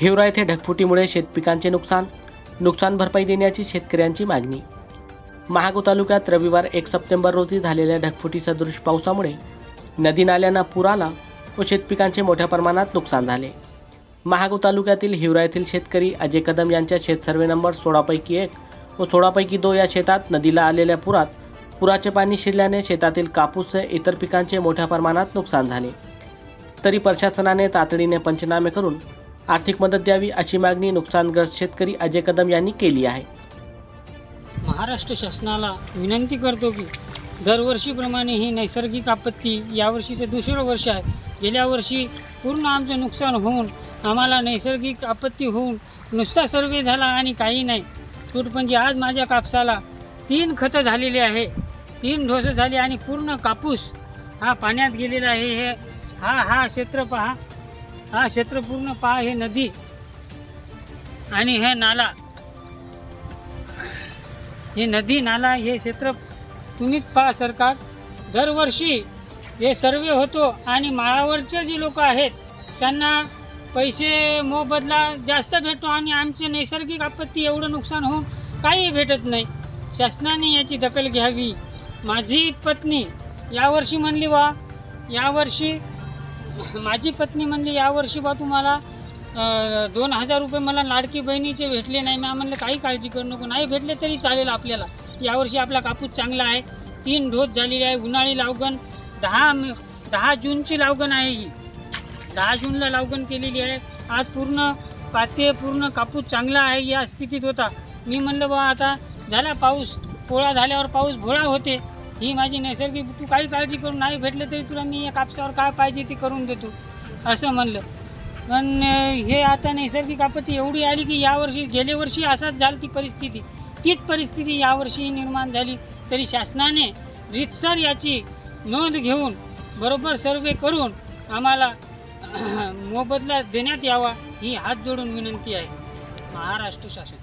हिवरा येथे ढगफुटीमुळे शेतपिकांचे नुकसान नुकसान भरपाई देण्याची शेतकऱ्यांची मागणी. महागो तालुक्यात रविवार एक सप्टेंबर रोजी झालेल्या ढगफुटी सदृश पावसामुळे नदी नाल्यांना पूर आला व शेतपिकांचे मोठ्या प्रमाणात नुकसान झाले. महागो तालुक्यातील हिवरा येथील शेतकरी अजय कदम यांच्या शेत सर्वे नंबर सोळापैकी एक व सोळापैकी दो या शेतात नदीला आलेल्या पुरात पुराचे पाणी शिरल्याने शेतातील कापूस इतर पिकांचे मोठ्या प्रमाणात नुकसान झाले. तरी प्रशासनाने तातडीने पंचनामे करून आर्थिक मदत द्यावी अशी मागणी नुकसानग्रस्त शेतकरी अजय कदम यांनी केली आहे. महाराष्ट्र शासनाला विनंती करतो की दरवर्षीप्रमाणे ही नैसर्गिक आपत्ती यावर्षीचं दुसरं वर्ष आहे. गेल्या वर्षी पूर्ण आमचं नुकसान होऊन आम्हाला नैसर्गिक आपत्ती होऊन नुसता सर्वे झाला आणि काही नाही. तुटपंजी आज माझ्या कापसाला तीन खतं झालेली आहे. तीन ढोसं झाली आणि पूर्ण कापूस हा पाण्यात गेलेला आहे. हे हा हा क्षेत्र पहा. हा क्षेत्र पूर्ण पहा हे नदी आणि हे नाला. हे नदी नाला हे क्षेत्र तुम्हीच पहा सरकार. दरवर्षी हे सर्वे होतो आणि माळावरचे जे लोक आहेत त्यांना पैसे मोबदला जास्त भेटतो आणि आमचे नैसर्गिक आपत्ती एवढं नुकसान होऊन काही भेटत नाही. शासनाने याची दखल घ्यावी. माझी पत्नी यावर्षी म्हणली वा यावर्षी माझी पत्नी म्हणली यावर्षी बा तुम्हाला दोन हजार रुपये मला लाडकी बहिणीचे भेटले नाही. मी म्हणलं काही काळजी करू नको नाही भेटले तरी चालेल आपल्याला. यावर्षी आपला कापूस चांगला आहे तीन डोस झालेली आहे उन्हाळी लावगण दहा मे दहा जूनची लावगण आहे ही. दहा जूनला लावगण केलेली आहे. आज पूर्ण पाते पूर्ण कापूस चांगला आहे या स्थितीत होता. मी म्हणलं बा आता झाला पाऊस पोळा झाल्यावर पाऊस भोळा होते. ही माझी नैसर्गिक तू काही काळजी करून नाही भेटलं तरी तुला मी या कापसावर काय पाहिजे ते करून देतो असं म्हणलं. पण हे आता नैसर्गिक आपत्ती एवढी आली की यावर्षी गेल्या वर्षी असाच झाली ती परिस्थिती. तीच परिस्थिती यावर्षी निर्माण झाली तरी शासनाने रितसर याची नोंद घेऊन बरोबर सर्वे करून आम्हाला मोबदला देण्यात यावा ही हात जोडून विनंती आहे. महाराष्ट्र शासन.